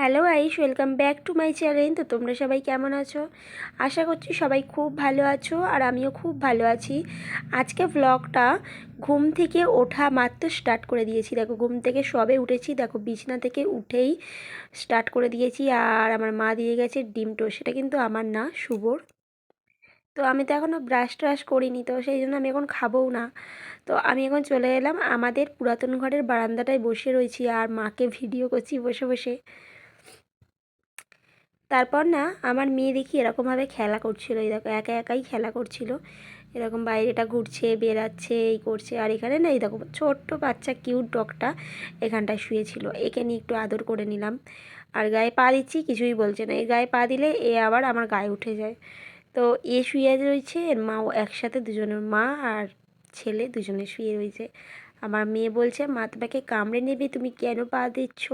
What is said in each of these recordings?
Hello guys welcome back to my channel. তো তোমরা সবাই কেমন আছো? আশা করছি সবাই খুব ভালো আছো আর আমিও খুব ভালো আছি। আজকে ব্লগটা ঘুম থেকে ওঠা মাত্র স্টার্ট করে দিয়েছি। দেখো, ঘুম থেকে সবে উঠেছি। দেখো, বিছনা থেকে উঠেই স্টার্ট করে দিয়েছি। আর আমার মা দিয়ে গেছে ডিম সেটা কিন্তু আমার না, শুভর। তো আমি তো এখনও ব্রাশ ট্রাশ করিনি, তো সেই জন্য আমি এখন খাবও না। তো আমি এখন চলে এলাম আমাদের পুরাতন ঘরের বারান্দাটায় বসে রয়েছি। আর মাকে ভিডিও করছি বসে বসে। তারপর না আমার মেয়ে দেখি এরকমভাবে খেলা করছিল। এই দেখো, একা একাই খেলা করছিল। এরকম বাইরেটা ঘুরছে বেরাচ্ছে এই করছে। আর এখানে না, এই দেখো, ছোট্ট বাচ্চা, কিউট ডগটা এখানটায় শুয়েছিল। একে নিয়ে একটু আদর করে নিলাম। আর গায়ে পা দিচ্ছি, কিছুই বলছে না। এর গায়ে পা দিলে এ আবার আমার গায়ে উঠে যায়। তো এ শুয়ে রয়েছে, এর মাও একসাথে দুজনের মা আর ছেলে দুজনে শুয়ে রয়েছে। আমার মেয়ে বলছে, মা, তোমাকে কামড়ে নেবে, তুমি কেন পা দিচ্ছ?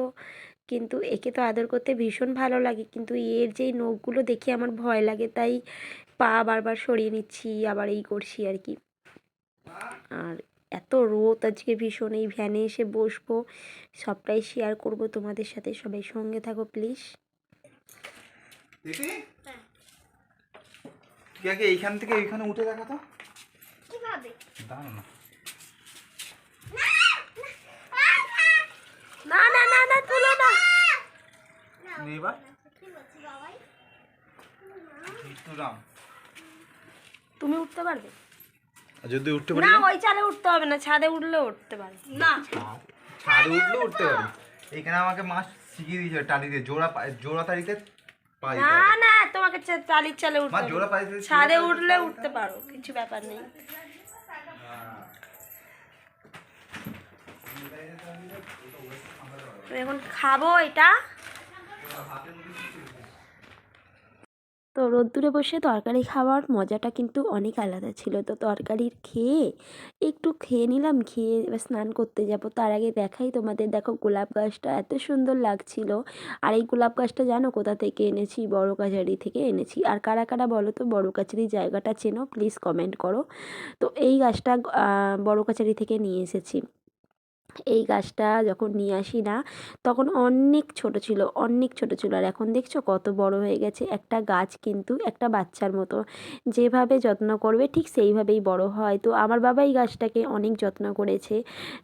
কিন্তু একে তো আদর করতে ভীষণ ভালো লাগে। কিন্তু এর যেই নখগুলো দেখে আমার ভয় লাগে তাই পা বারবার সরিয়ে নিচ্ছি আবার এই করছি আর কি। আর এত রোদ আজকে ভীষণ এই ভ্যানে এসে বসবো সবটাই শেয়ার করব তোমাদের সাথে সবাই সঙ্গে থাকো প্লিজ আগে এইখান থেকে এইখানে উঠে দেখা তো? কীভাবে? দাঁড়ানো না না না না তুলো না। নে এবার? কি বলছি বাবাই ভিতুরাম তুমি উঠতে পারবে? যদি উঠতে না ওই চালে উঠতে হবে না ছাদে উঠলে উঠতে পারে না। ছাদে উঠলেও উঠতে পারি এখানে আমাকে মাছ শিখিয়ে দিয়েছে টালি দিয়ে জোড়া জোড়া তাড়িতে পাই না না তোমাকে চালির চালে উঠতে হবে। জোড়া ছাদে উঠলে উঠতে পারো কিছু ব্যাপার নেই। এখন খাব এটা। তো রোদ্দুরে বসে তরকারি খাওয়ার মজাটা কিন্তু অনেক আলাদা ছিল। তো তরকারির খেয়ে একটু খেয়ে নিলাম, খেয়ে এবার স্নান করতে যাব। তার আগে দেখাই তোমাদের, দেখো গোলাপ গাছটা এত সুন্দর লাগছিল। আর এই গোলাপ গাছটা জানো কোথা থেকে এনেছি? বড় কাছারি থেকে এনেছি। আর কারা কারা বলো তো, বড় কাছারি জায়গাটা চেনো প্লিজ কমেন্ট করো। তো এই গাছটা বড় কাছারি থেকে নিয়ে এসেছি। এই গাছটা যখন নিয়ে আসি না, তখন অনেক ছোট ছিল, অনেক ছোট ছিল। আর এখন দেখছ কত বড় হয়ে গেছে। একটা গাছ কিন্তু একটা বাচ্চার মতো। যেভাবে যত্ন করবে ঠিক সেইভাবেই বড় হয়। তো আমার বাবা এই গাছটাকে অনেক যত্ন করেছে।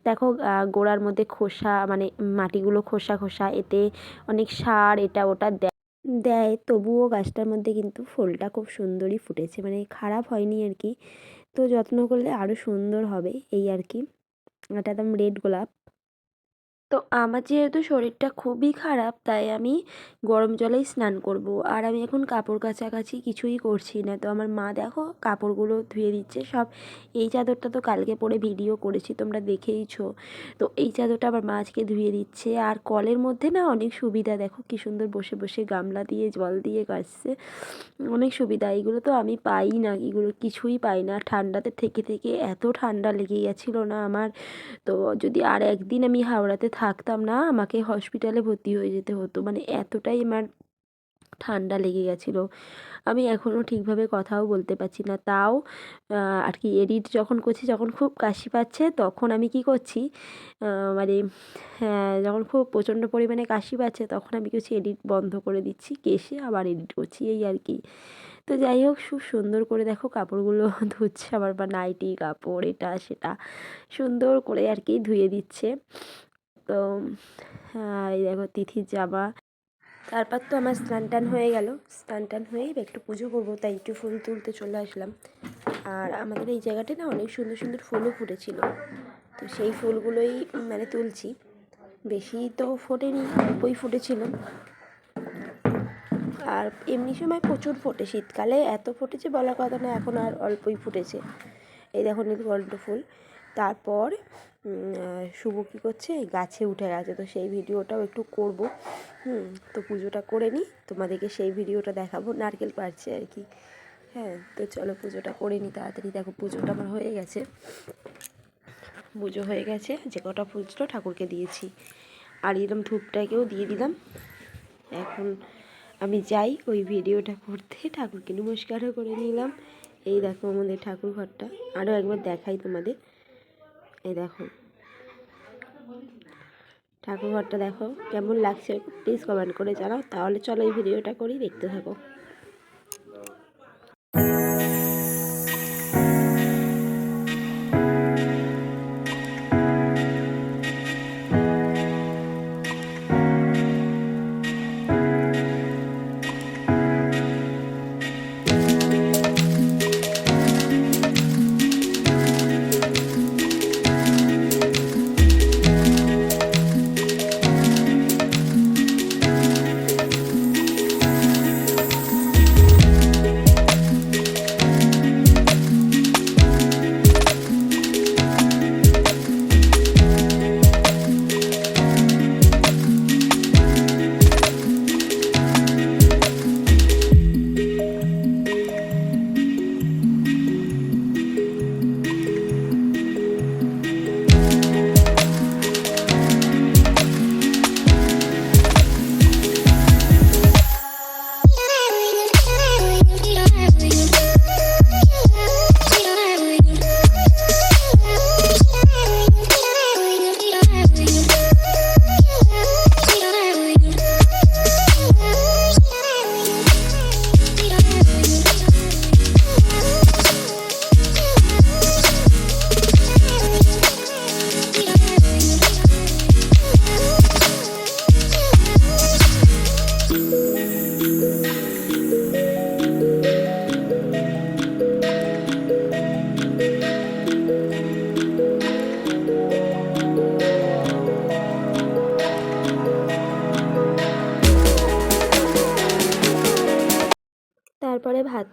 দেখো গোড়ার মধ্যে খোসা মানে মাটিগুলো খোসা খোসা, এতে অনেক সার এটা ওটা দেয় দেয়। তবুও গাছটার মধ্যে কিন্তু ফুলটা খুব সুন্দরই ফুটেছে। মানে খারাপ হয়নি আর কি। তো যত্ন করলে আরও সুন্দর হবে এই আর কি। এটা একদম রেড গোলাপ। তো আমার যেহেতু শরীরটা খুবই খারাপ, তাই আমি গরম জলেই স্নান করব। আর আমি এখন কাপড় কাছাকাছি কিছুই করছি না। তো আমার মা দেখো কাপড়গুলো ধুয়ে দিচ্ছে, সব এই চাদরটা তো কালকে পরে ভিডিও করেছি, তোমরা দেখেইছো। তো এই চাদরটা আমার মা আজকে ধুয়ে দিচ্ছে। আর কলের মধ্যে না অনেক সুবিধা, দেখো কি সুন্দর বসে বসে গামলা দিয়ে, জল দিয়ে কাচছে। অনেক সুবিধা, এগুলো তো আমি পাই না, এগুলো কিছুই পাই না। ঠান্ডাতে থেকে থেকে এত ঠান্ডা লেগে গেছিল না আমার। তো যদি আর একদিন আমি হাওড়াতে থাকতাম না, আমাকে হসপিটালে ভর্তি হয়ে যেতে হতো। মানে এতটাই আমার ঠান্ডা লেগে গেছিল। আমি এখনও ঠিকভাবে কথাও বলতে পারছি না। তাও আর কি এডিট যখন করছি, যখন খুব কাশি পাচ্ছে, তখন আমি কি করছি মানে যখন খুব প্রচণ্ড পরিমাণে কাশি পাচ্ছে, তখন আমি কিছু এডিট বন্ধ করে দিচ্ছি, কেসে আবার এডিট করছি, এই আর কি। তো যাই হোক, খুব সুন্দর করে দেখো কাপড়গুলো ধুচ্ছে আবার বা নাইটি, কাপড়, এটা, সেটা, সুন্দর করে আর কি ধুয়ে দিচ্ছে। তো আহ, এই দেখো তিথির জামা তারপর তো আমার স্নান টান হয়ে গেল। স্নান টান এবার একটু পুজো করব তাই একটু ফুল তুলতে চলে আসলাম। আর আমাদের এই জায়গাটা না অনেক সুন্দর সুন্দর ফুলও ফুটেছিল। তো সেই ফুলগুলোই মানে তুলছি। বেশি তো ফোটেনি অল্পই ফুটেছিল। আর এমনি সময় প্রচুর ফোটে। শীতকালে এত ফুটেছে বলার কথা না এখন আর অল্পই ফুটেছে। এই দেখো নীলকণ্ঠ ফুল। তারপর শুভ কী করছে? গাছে উঠে গেছে। তো সেই ভিডিওটাও একটু করব। হুম, তো পুজোটা করে নিই। তোমাদেরকে সেই ভিডিওটা দেখাবো। নারকেল পারছে আর কি। হ্যাঁ তো চলো পুজোটা করে নিই তাড়াতাড়ি। দেখো পুজোটা আমার হয়ে গেছে। পুজো হয়ে গেছে। যে কটা ফুল ছিল ঠাকুরকে দিয়েছি। আর এরকম ধূপটাকেও দিয়ে দিলাম। এখন আমি যাই ওই ভিডিওটা করতে। ঠাকুরকে নমস্কারও করে নিলাম। এই দেখো আমাদের ঠাকুর ঘরটা আরও একবার দেখাই তোমাদের। এই দেখো। ঠাকুরঘরটা দেখো, কেমন লাগছে? প্লিজ কমেন্ট করে জানাও। তাহলে চলো এই ভিডিওটা করি, দেখতে থাকো।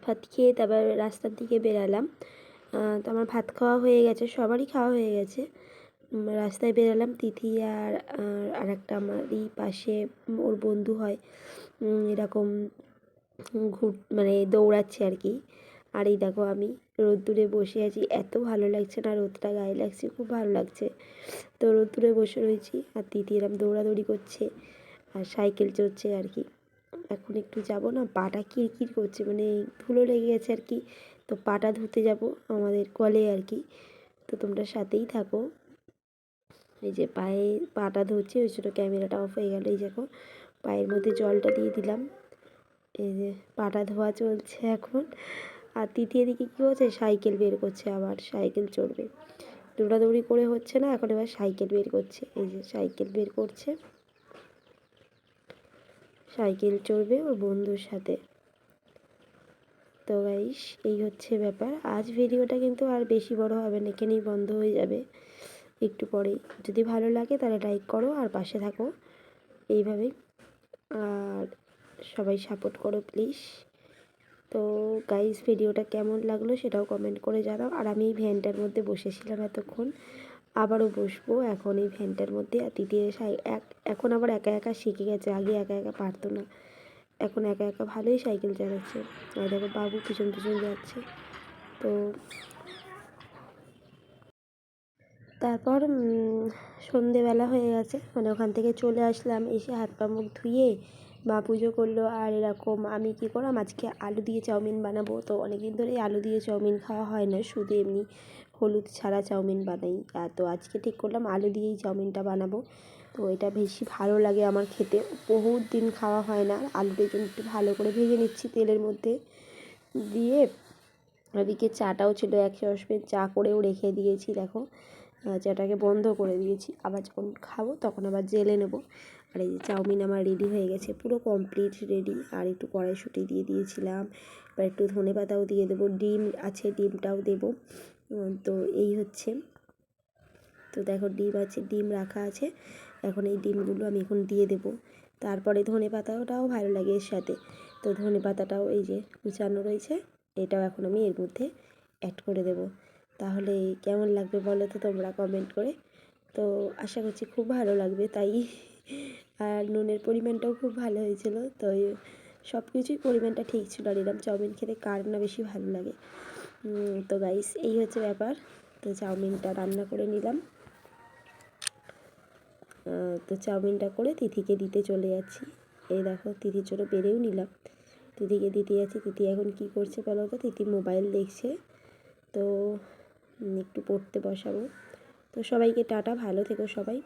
ভাত খেয়ে তারপর রাস্তার দিকে বেরালাম। তো আমার ভাত খাওয়া হয়ে গেছে, সবারই খাওয়া হয়ে গেছে। রাস্তায় বেরালাম, তিথি আর আর একটা আমারই পাশে ওর বন্ধু হয়। এরকম ঘুর মানে দৌড়াচ্ছে আর কি। আর এই দেখো আমি রোদ্দুরে বসে আছি, এত ভালো লাগছে না রোদটা গায়ে লাগছে, খুব ভালো লাগছে। তো রোদ্দুরে বসে রয়েছি আর তিথি এরম দৌড়াদৌড়ি করছে আর সাইকেল চড়ছে আর কি। এখন একটু যাব না, পাটা কিরকির করছে মানে ধুলো লেগে গেছে আর কি। তো পাটা ধুতে যাব আমাদের কলে আর কি। তো তোমরা সাথেই থাকো। এই যে পায়ে পাটা ধুচ্ছে ওই জন্য ক্যামেরাটা অফ হয়ে গেল। এই দেখো, পায়ের মধ্যে জলটা দিয়ে দিলাম। এই যে পাটা ধোয়া চলছে এখন। আর তৃতীয় দিকে কী হচ্ছে? সাইকেল বের করছে আবার, সাইকেল চড়বে। দৌড়াদৌড়ি করে হচ্ছে না, এখন এবার সাইকেল বের করছে। এই যে সাইকেল বের করছে। সাইকেল চড়বে ওর বন্ধুর সাথে। তো গাইস এই হচ্ছে ব্যাপার। আজ ভিডিওটা কিন্তু আর বেশি বড় হবে না, এখানেই বন্ধ হয়ে যাবে। একটু পরেই। যদি ভালো লাগে তাহলে লাইক করো আর পাশে থাকো। এইভাবেই আর সবাই সাপোর্ট করো প্লিজ তো গাইস ভিডিওটা কেমন লাগল সেটাও কমেন্ট করে জানাও। আর আমি এই ভ্যানটার মধ্যে বসেছিলাম এতক্ষণ। আবারও বসবো। এখন এই ভ্যানটার মধ্যে আর সাই- এক এখন আবার একা একা শিখে গেছে। আগে একা একা পারতো না। এখন একা একা ভালোই সাইকেল চালাচ্ছে। আর দেখো বাবু পিছন পিছন যাচ্ছে। তো তারপর সন্ধেবেলা হয়ে গেছে। মানে ওখান থেকে চলে আসলাম। এসে হাত পা মুখ ধুয়ে মা পুজো করল। আর এরকম আমি কী করলাম? আজকে আলু দিয়ে চাউমিন বানাবো। তো অনেক দিন ধরেই আলু দিয়ে চাউমিন খাওয়া হয় না। শুধু এমনি হলুদ ছাড়া চাউমিন বানাই। তো আজকে ঠিক করলাম, আলু দিয়েই চাউমিনটা বানাবো। তো এটা বেশি ভালো লাগে আমার খেতে। বহুত দিন খাওয়া হয় না আলুটা একটু ভালো করে ভেজে নিচ্ছি তেলের মধ্যে। দিয়ে ওদিকে চাটাও ছিল এক সসপ্যান চা করেও রেখে দিয়েছি, দেখো। চাটাকে বন্ধ করে দিয়েছি। আবার যখন খাব তখন আবার জেলে নেব। আর এই যে চাউমিন আমার রেডি হয়ে গেছে, পুরো কমপ্লিট রেডি আর একটু কড়াইশুঁটি দিয়ে দিয়েছিলাম। এবার একটু ধনে পাতাও দিয়ে দেবো, ডিম আছে, ডিমটাও দেবো। তো এই হচ্ছে। তো দেখো ডিম আছে, ডিম রাখা আছে। এখন এই ডিমগুলো আমি এখন দিয়ে দেব। তারপরে ধনে পাতাটাও ভালো লাগে এর সাথে। তো ধনে পাতাটাও এই যে কুচানো রয়েছে, এটাও এখন আমি এর মধ্যে অ্যাড করে দেব। তাহলে কেমন লাগবে বলো তো তোমরা কমেন্ট করে। তো আশা করছি খুব ভালো লাগবে তাই। আর নুনের পরিমাণটাও খুব ভালো হয়েছিল। তো সব কিছুই পরিমাণটা ঠিক ছিল আর এরকম চাউমিন খেতে কার না বেশি ভালো লাগে। তো গাইস এই হচ্ছে ব্যাপার। তো চাউমিনটা রান্না করে নিলাম। তো চাউমিনটা করে তিথিকে দিতে চলে যাচ্ছি। এই দেখো, তিথির জন্য বেড়েও নিলাম। তিথিকে দিতে যাচ্ছি। তিথি এখন কি করছে বলো তো? তিথি মোবাইল দেখছে। তো একটু পড়তে বসাবো। তো সবাইকে টাটা, ভালো থেকো সবাই।